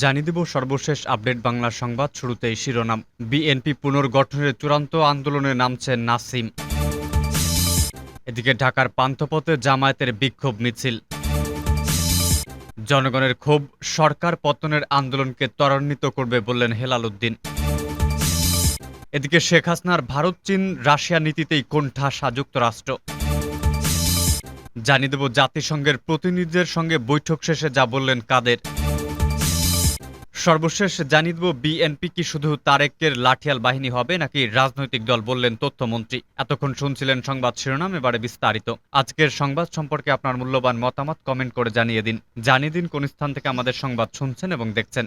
জানিয়ে দেব সর্বশেষ আপডেট বাংলা সংবাদ শুরুতেই শিরোনাম। বিএনপি পুনর্গঠনের চূড়ান্ত আন্দোলনে নামছেন নাসিম। এদিকে ঢাকার পান্থপথে জামায়াতের বিক্ষোভ মিছিল। জনগণের ক্ষোভ, সরকার পতনের আন্দোলনকে ত্বরান্বিত করবে বললেন হেলাল উদ্দিন এদিকে শেখ হাসিনার ভারত, চীন, রাশিয়া নীতিতেই কোণঠাসা যুক্তরাষ্ট্র। জানিয়ে দেব জাতিসংঘের প্রতিনিধিদের সঙ্গে বৈঠক শেষে যা বললেন কাদের। সর্বশেষ জানিয়ে বিএনপি কি শুধু তারেকের লাঠিয়াল বাহিনী হবে নাকি রাজনৈতিক দল বললেন তথ্যমন্ত্রী? এতক্ষণ শুনছিলেন সংবাদ শিরোনাম, এবারে বিস্তারিত। আজকের সংবাদ সম্পর্কে আপনার মূল্যবান মতামত কমেন্ট করে জানিয়ে দিন। জানিয়ে দিন কোন স্থান থেকে আমাদের সংবাদ শুনছেন এবং দেখছেন।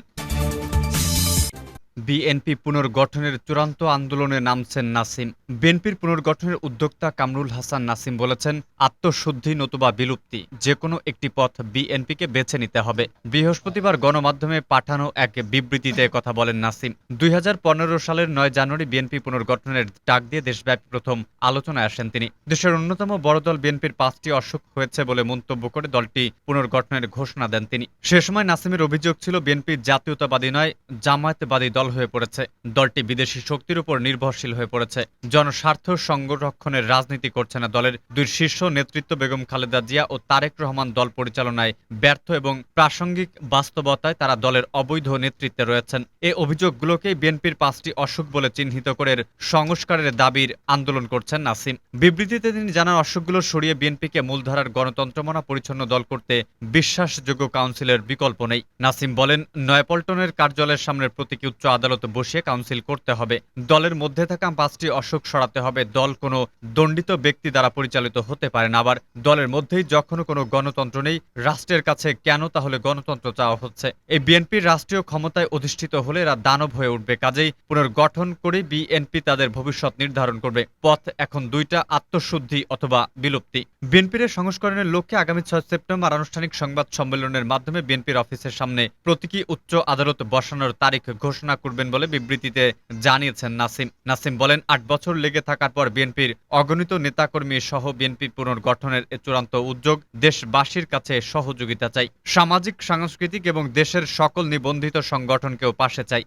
বিএনপি পুনর্গঠনের চূড়ান্ত আন্দোলনে নামছেন নাসিম। বিএনপির পুনর্গঠনের উদ্যোক্তা কামরুল হাসান নাসিম বলেছেন, আত্মশুদ্ধি নতুবা বিলুপ্তি যে কোনো একটি পথ বিএনপিকে বেছে নিতে হবে। বৃহস্পতিবার গণমাধ্যমে পাঠানো এক বিবৃতিতে কথা বলেন নাসিম। দুই হাজার পনেরো সালের নয় জানুয়ারি বিএনপি পুনর্গঠনের ডাক দিয়ে দেশব্যাপী প্রথম আলোচনায় আসেন তিনি। দেশের অন্যতম বড় দল বিএনপির পাঁচটি অসুখ হয়েছে বলে মন্তব্য করে দলটি পুনর্গঠনের ঘোষণা দেন তিনি। সে সময় নাসিমের অভিযোগ ছিল, বিএনপি জাতীয়তাবাদী নয়, জামায়াতবাদী দল হয়ে পড়েছে। দলটি বিদেশি শক্তির উপর নির্ভরশীল হয়ে পড়েছে। জনস্বার্থ সংরক্ষণের রাজনীতি করছে না দলের দুই শীর্ষ নেতৃত্ব বেগম খালেদা জিয়া ও তারেক রহমান দল পরিচালনায় ব্যর্থ এবং প্রাসঙ্গিক বাস্তবতায় তারা দলের অবৈধ নেতৃত্বে রয়েছেন। এ অভিযোগগুলোকেই বিএনপির পাঁচটি অসুখ বলে চিহ্নিত করে সংস্কারের দাবির আন্দোলন করছেন নাসিম। বিবৃতিতে তিনি জানান, অসুখগুলো সরিয়ে বিএনপিকে মূলধারার গণতন্ত্রমনা পরিচ্ছন্ন দল করতে বিশ্বাসযোগ্য কাউন্সিলের বিকল্প নেই। নাসিম বলেন, নয়পল্টনের কার্যালয়ের সামনের প্রতীকী উচ্চ আদালত বসিয়ে কাউন্সিল করতে হবে। দলের মধ্যে থাকা পাঁচটি অসুখ সরাতে হবে। দল কোনো দণ্ডিত ব্যক্তি দ্বারা পরিচালিত হতে পারে না। আবার দলের মধ্যেই যখন কোনো গণতন্ত্র নেই, রাষ্ট্রের কাছে কেন তাহলে গণতন্ত্র চাওয়া হচ্ছে? এই বিএনপির রাষ্ট্রীয় ক্ষমতায় অধিষ্ঠিত হলে এরা দানব হয়ে উঠবে। কাজেই পুনর্গঠন করে বিএনপি তাদের ভবিষ্যৎ নির্ধারণ করবে। পথ এখন দুইটা, আত্মশুদ্ধি অথবা বিলুপ্তি। বিএনপির সংস্করণের লক্ষ্যে আগামী ছয় সেপ্টেম্বর আনুষ্ঠানিক সংবাদ সম্মেলনের মাধ্যমে বিএনপির অফিসের সামনে প্রতীকী উচ্চ আদালত বসানোর তারিখ ঘোষণা করবেন বলে বিবৃতিতে জানিয়েছেন নাসিম। নাসিম বলেন, আট বছর লেগে থাকার পর বিএনপির অগণিত নেতাকর্মী সহ বিএনপি পুনর্গঠনের চূড়ান্ত উদ্যোগ দেশবাসীর কাছে সহযোগিতা চাই। সামাজিক, সাংস্কৃতিক এবং দেশের সকল নিবন্ধিত সংগঠনকেও পাশে চাই।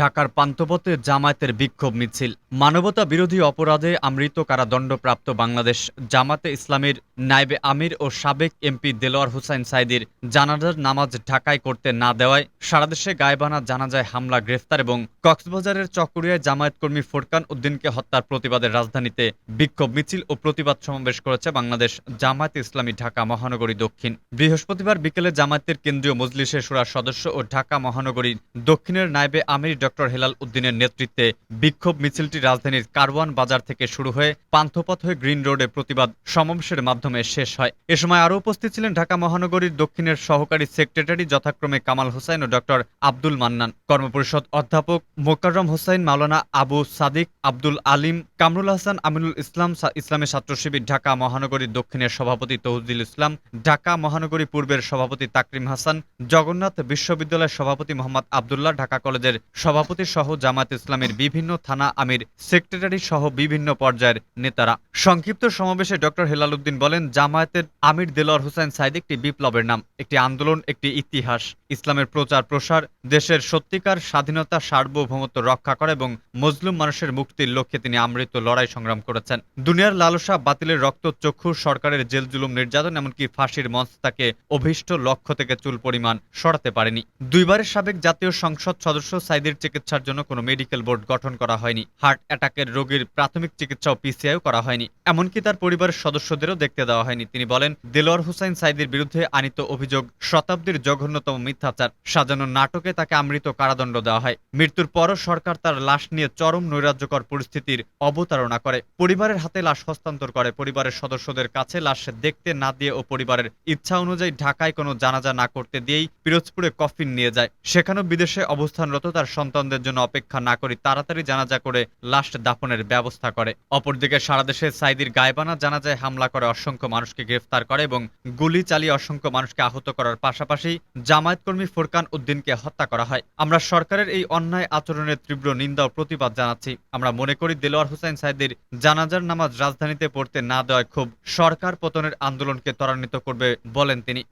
ঢাকার পান্থপথে জামায়াতের বিক্ষোভ মিছিল। মানবতা বিরোধী অপরাধে আমৃত কারাদণ্ডপ্রাপ্ত বাংলাদেশ জামাতে ইসলামের নাইবে আমির ও সাবেক এমপি দেলোয়ার হুসাইন সাইদির জানাজার নামাজ ঢাকায় করতে না দেওয়ায় সারা দেশে গায়েবানা জানাজায় হামলা, গ্রেফতার এবং কক্সবাজারের চকরিয়ায় জামায়াত কর্মী ফোরকান উদ্দিনকে হত্যার প্রতিবাদে রাজধানীতে বিক্ষোভ মিছিল ও প্রতিবাদ সমাবেশ করেছে বাংলাদেশ জামায়াত ইসলামী ঢাকা মহানগরী দক্ষিণ। বৃহস্পতিবার বিকেলে জামায়াতের কেন্দ্রীয় মজলিসের সুরার সদস্য ও ঢাকা মহানগরীর দক্ষিণের নাইবে আমির ডক্টর হেলাল উদ্দিনের নেতৃত্বে বিক্ষোভ মিছিলটি রাজধানীর কারওয়ান বাজার থেকে শুরু হয়ে পান্থপথ হয়ে গ্রিন রোডে প্রতিবাদ সমাবেশের মাধ্যমে শেষ হয়। এ সময় আরও উপস্থিত ছিলেন ঢাকা মহানগরীর দক্ষিণের সহকারী সেক্রেটারি যথাক্রমে কামাল হোসাইন ও ডক্টর আব্দুল মান্নান। কর্মপরিষদ অধ্যাপক মোকাররম হোসাইন, মাওলানা আবু সাদিক, আব্দুল আলিম, কামরুল হাসান, আমিনুল ইসলাম ইসলামের ছাত্র শিবির ঢাকা মহানগরীর দক্ষিণের সভাপতি তৌহিদুল ইসলাম, ঢাকা মহানগরী পূর্বের সভাপতি তাকরিম হাসান, জগন্নাথ বিশ্ববিদ্যালয়ের সভাপতি মোহাম্মদ আবদুল্লাহ, ঢাকা কলেজের সভাপতি সহ জামাত ইসলামের বিভিন্ন থানা আমির, সেক্রেটারি সহ বিভিন্ন পর্যায়ের নেতারা। সংক্ষিপ্ত সমাবেশে ডক্টর হেলাল উদ্দিন বলেন, জামায়াতের আমির দেলোয়ার হোসেন সাইদ একটি বিপ্লবের নাম, একটি আন্দোলন, একটি ইতিহাস। ইসলামের প্রচার প্রসার দেশের সত্যিকার স্বাধীনতা, সার্বভৌমত্ব রক্ষা করা এবং মজলুম মানুষের মুক্তির লক্ষ্যে তিনি আমৃত লড়াই সংগ্রাম করেছেন। দুনিয়ার লালসা, বাতিলের রক্ত চক্ষু, সরকারের জেল জুলুম নির্যাতন, এমনকি ফাঁসির মঞ্চ তাকে অভীষ্ট লক্ষ্য থেকে চুল পরিমাণ সরাতে পারেনি। দুইবারের সাবেক জাতীয় সংসদ সদস্য সাইদের চিকিৎসার জন্য কোনো মেডিকেল বোর্ড গঠন করা হয়নি। হার্ট অ্যাটাকের রোগীর প্রাথমিক চিকিৎসা ও পিসিআইও করা হয়নি। এমনকি তার পরিবারের সদস্যদেরও দেখতে দেওয়া হয়নি। তিনি বলেন, দেলোয়ার হুসাইন সাইদের বিরুদ্ধে আনিত অভিযোগ শতাব্দীর জঘন্যতম মিথ্যাচার। সাজানো নাটকে তাকে আমৃত কারাদণ্ড দেওয়া হয়। মৃত্যুর পরও সরকার তার লাশ নিয়ে চরম নৈরাজ্যকর পরিস্থিতির অবতারণা করে। পরিবারের হাতে লাশ হস্তান্তর করে। পরিবারের সদস্যদের কাছে লাশ দেখতে না দিয়ে ও পরিবারের ইচ্ছা অনুযায়ী ঢাকায় কোনো জানাজা না করতে দিয়েই পিরোজপুরে কফিন নিয়ে যায়। সেখানেও বিদেশে অবস্থানরত তার সন্তানদের জন্য অপেক্ষা না করে তাড়াতাড়ি জানাজা করে লাশ দাফনের ব্যবস্থা করে। অপরদিকে সারা দেশে সাইদির গায়বানা জানাজায় হামলা করে অসংখ্য মানুষকে গ্রেফতার করে এবং গুলি চালিয়ে অসংখ্য মানুষকে আহত করার পাশাপাশি জামায়াত কর্মী ফোরকান উদ্দিনকে হত্যা করা হয়। আমরা সরকারের এই অন্যায় আচরণের তীব্র নিন্দা ও প্রতিবাদ জানাচ্ছি। আমরা মনে করি দেলোয়ার হোসেন সাইদির জানাজার নামাজ রাজধানীতে পড়তে না দেওয়ায় খুব সরকার পতনের আন্দোলনকে ত্বরান্বিত করবে বলেন তিনি।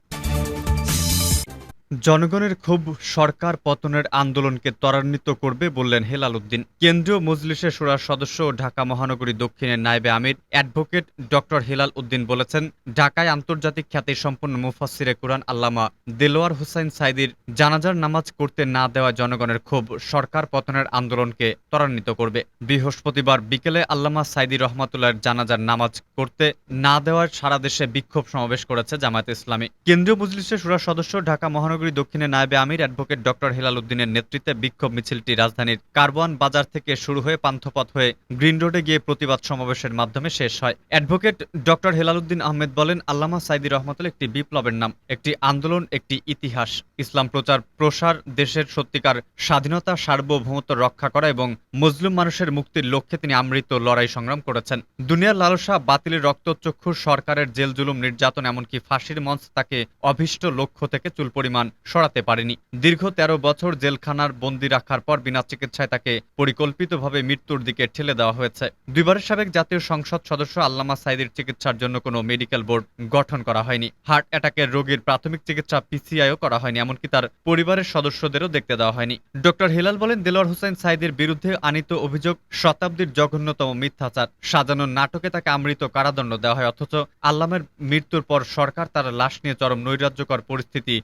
জনগণের ক্ষোভ সরকার পতনের আন্দোলনকে ত্বরান্বিত করবে বললেন হেলাল উদ্দিন। কেন্দ্রীয় মজলিসের সুরার সদস্য ও ঢাকা মহানগরী দক্ষিণের নায়েবে আমির অ্যাডভোকেট ডক্টর হেলাল উদ্দিন বলেছেন, ঢাকায় আন্তর্জাতিক খ্যাতি সম্পন্ন মুফাসিরে কুরআন আল্লামা দেলোয়ার হুসাইন সাইদির জানাজার নামাজ করতে না দেওয়া জনগণের ক্ষোভ সরকার পতনের আন্দোলনকে ত্বরান্বিত করবে। বৃহস্পতিবার বিকেলে আল্লামা সাইদি রহমাতুল্লাহর জানাজার নামাজ করতে না দেওয়ার সারা দেশে বিক্ষোভ সমাবেশ করেছে জামায়াত ইসলামী। কেন্দ্রীয় মজলিসের সুরার সদস্য ঢাকা মহানগরী দক্ষিণে নায়েবে আমির অ্যাডভোকেট ডক্টর হেলাল উদ্দিনের নেতৃত্বে বিক্ষোভ মিছিলটি রাজধানীর কারওয়ান বাজার থেকে শুরু হয়ে পান্থপথ হয়ে গ্রিন রোডে গিয়ে প্রতিবাদ সমাবেশের মাধ্যমে শেষ হয়। অ্যাডভোকেট ডক্টর হেলাল উদ্দিন আহমেদ বলেন, আল্লামা সাইদি রহমতুল্লাহ একটি বিপ্লবের নাম, একটি আন্দোলন, একটি ইতিহাস। ইসলাম প্রচার, প্রসার, দেশের সত্যিকার স্বাধীনতা, সার্বভৌমত্ব রক্ষা করা এবং মুসলিম মানুষের মুক্তির লক্ষ্যে তিনি আমৃত লড়াই সংগ্রাম করেছেন। দুনিয়ার লালসা, বাতিলের রক্তচক্ষু, সরকারের জেল জুলুম নির্যাতন, এমনকি ফাঁসির মঞ্চ তাকে অভীষ্ট লক্ষ্য থেকে চুল পরিমাণ সরাতে পারেনি। দীর্ঘ তেরো বছর জেলখানার বন্দি রাখার পর বিনা চিকিৎসায় তাকে পরিকল্পিতভাবে মৃত্যুর দিকে ঠেলে দেওয়া হয়েছে। দুইবারের সাবেক জাতীয় সংসদ সদস্য আল্লামা সাইদির চিকিৎসার জন্য কোনো মেডিকেল বোর্ড গঠন করা হয়নি। হার্ট অ্যাটাকের রোগীর প্রাথমিক চিকিৎসা পিসিআইও করা হয়নি, এমনকি তার পরিবারের সদস্যদেরও দেখতে দেওয়া হয়নি। ডক্টর হিলাল বলেন দেলোয়ার হোসেন সাইদের বিরুদ্ধে আনিত অভিযোগ শতাব্দীর জঘন্যতম মিথ্যাচার। সাজানো নাটকে তাকে আমৃত কারাদণ্ড দেওয়া হয়, অথচ আল্লামের মৃত্যুর পর সরকার তার লাশ নিয়ে চরম নৈরাজ্যকর পরিস্থিতি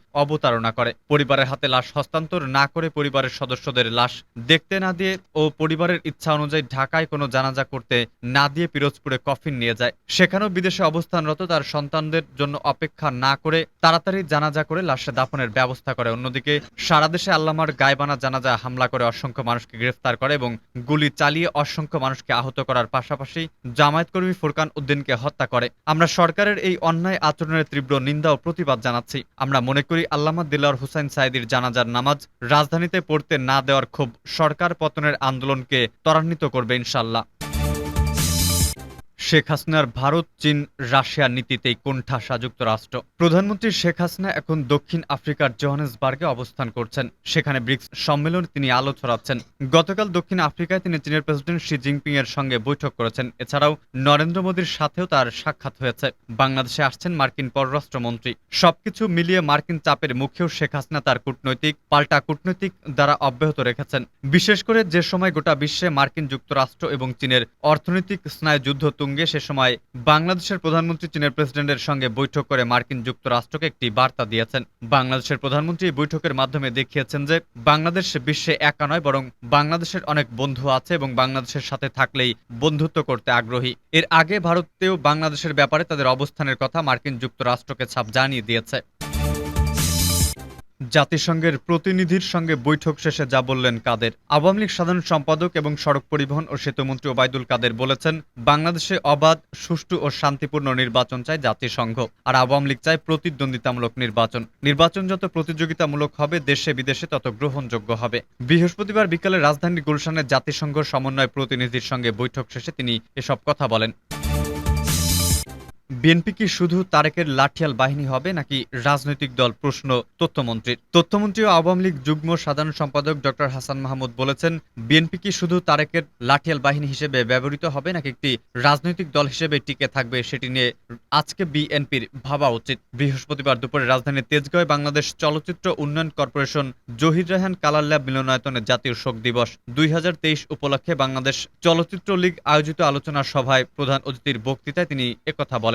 অবতারণা করে। পরিবারের হাতে লাশ হস্তান্তর না করে পরিবারের সদস্যদের লাশ দেখতে না দিয়ে ও পরিবারের ইচ্ছা অনুযায়ী ঢাকায় কোনো জানাজা করতে না দিয়ে পিরোজপুরে কফিন নিয়ে যায়। সেখানেও বিদেশে অবস্থানরত তার সন্তানদের জন্য অপেক্ষা না করে তাড়াতাড়ি জানাজা করে লাশে দাফনের ব্যবস্থা করে। অন্যদিকে সারা দেশে আল্লামার গায়বানা জানাজা হামলা করে অসংখ্য মানুষকে গ্রেফতার করে এবং গুলি চালিয়ে অসংখ্য মানুষকে আহত করার পাশাপাশি জামায়াত কর্মী ফুরকান উদ্দিনকে হত্যা করে। আমরা সরকারের এই অন্যায় আচরণের তীব্র নিন্দা ও প্রতিবাদ জানাচ্ছি। আমরা মনে করি আল্লামা দিলার হুসাইন সাইদির জানাজার নামাজ রাজধানীতে পড়তে না দেওয়ার ক্ষোভ সরকার পতনের আন্দোলনকে ত্বরান্বিত করবে ইনশাল্লাহ। শেখ হাসিনার ভারত, চীন রাশিয়ার নীতিতেই কোণঠাসা যুক্তরাষ্ট্র। প্রধানমন্ত্রী শেখ হাসিনা এখন দক্ষিণ আফ্রিকার জোহানেসবার্গে অবস্থান করছেন। সেখানে ব্রিক্স সম্মেলনে তিনি আলো ছড়াচ্ছেন। গতকাল দক্ষিণ আফ্রিকায় তিনি চীনের প্রেসিডেন্ট শি জিনপিং এর সঙ্গে বৈঠক করেছেন। এছাড়াও নরেন্দ্র মোদীর সাথেও তার সাক্ষাৎ হয়েছে। বাংলাদেশে আসছেন মার্কিন পররাষ্ট্রমন্ত্রী। সবকিছু মিলিয়ে মার্কিন চাপের মুখেও শেখ হাসিনা তার কূটনৈতিক, পাল্টা কূটনৈতিক দ্বারা অব্যাহত রেখেছেন। বিশেষ করে যে সময় গোটা বিশ্বে মার্কিন যুক্তরাষ্ট্র এবং চীনের অর্থনৈতিক স্নায়ুযুদ্ধ তুঙ্গে সে সময় বাংলাদেশের প্রধানমন্ত্রী, চীনের প্রেসিডেন্টের সঙ্গে বৈঠক করে মার্কিন যুক্তরাষ্ট্রকে একটি বার্তা দিয়েছেন। বাংলাদেশের প্রধানমন্ত্রী বৈঠকের মাধ্যমে দেখিয়েছেন যে বাংলাদেশ বিশ্বে একা নয়, বরং বাংলাদেশের অনেক বন্ধু আছে এবং বাংলাদেশের সাথে থাকলেই বন্ধুত্ব করতে আগ্রহী। এর আগে ভারতেও বাংলাদেশের ব্যাপারে তাদের অবস্থানের কথা মার্কিন যুক্তরাষ্ট্রকে ছাপ জানিয়ে দিয়েছে। জাতিসংঘের প্রতিনিধির সঙ্গে বৈঠক শেষে যা বললেন কাদের। আওয়ামী লীগ সাধারণ সম্পাদক এবং সড়ক পরিবহন ও সেতুমন্ত্রী ওবায়দুল কাদের বলেছেন, বাংলাদেশে অবাধ, সুষ্ঠু ও শান্তিপূর্ণ নির্বাচন চায় জাতিসংঘ, আর আওয়ামী লীগ চায় প্রতিদ্বন্দ্বিতামূলক নির্বাচন। নির্বাচন যত প্রতিযোগিতামূলক হবে, দেশে বিদেশে তত গ্রহণযোগ্য হবে। বৃহস্পতিবার বিকালে রাজধানীর গুলশানের জাতিসংঘ সমন্বয় প্রতিনিধির সঙ্গে বৈঠক শেষে তিনি এসব কথা বলেন। বিএনপি কি শুধু তারেকের লাঠিয়াল বাহিনী হবে, নাকি রাজনৈতিক দল, প্রশ্ন তথ্যমন্ত্রীর তথ্যমন্ত্রী ও আওয়ামী লীগ যুগ্ম সাধারণ সম্পাদক ডক্টর হাসান মাহমুদ বলেছেন, বিএনপি কি শুধু তারেকের লাঠিয়াল বাহিনী হিসেবে ব্যবহৃত হবে, নাকি একটি রাজনৈতিক দল হিসেবে টিকে থাকবে, সেটি নিয়ে আজকে বিএনপির ভাবা উচিত। বৃহস্পতিবার দুপুরে রাজধানীর তেজগাঁয় বাংলাদেশ চলচ্চিত্র উন্নয়ন corporation Zahir Raihan colour lab মিলনায়তনে জাতীয় শোক দিবস। দুই হাজার তেইশ উপলক্ষে বাংলাদেশ চলচ্চিত্র লীগ আয়োজিত আলোচনা সভায় প্রধান অতিথির বক্তৃতায় তিনি একথা বলেন।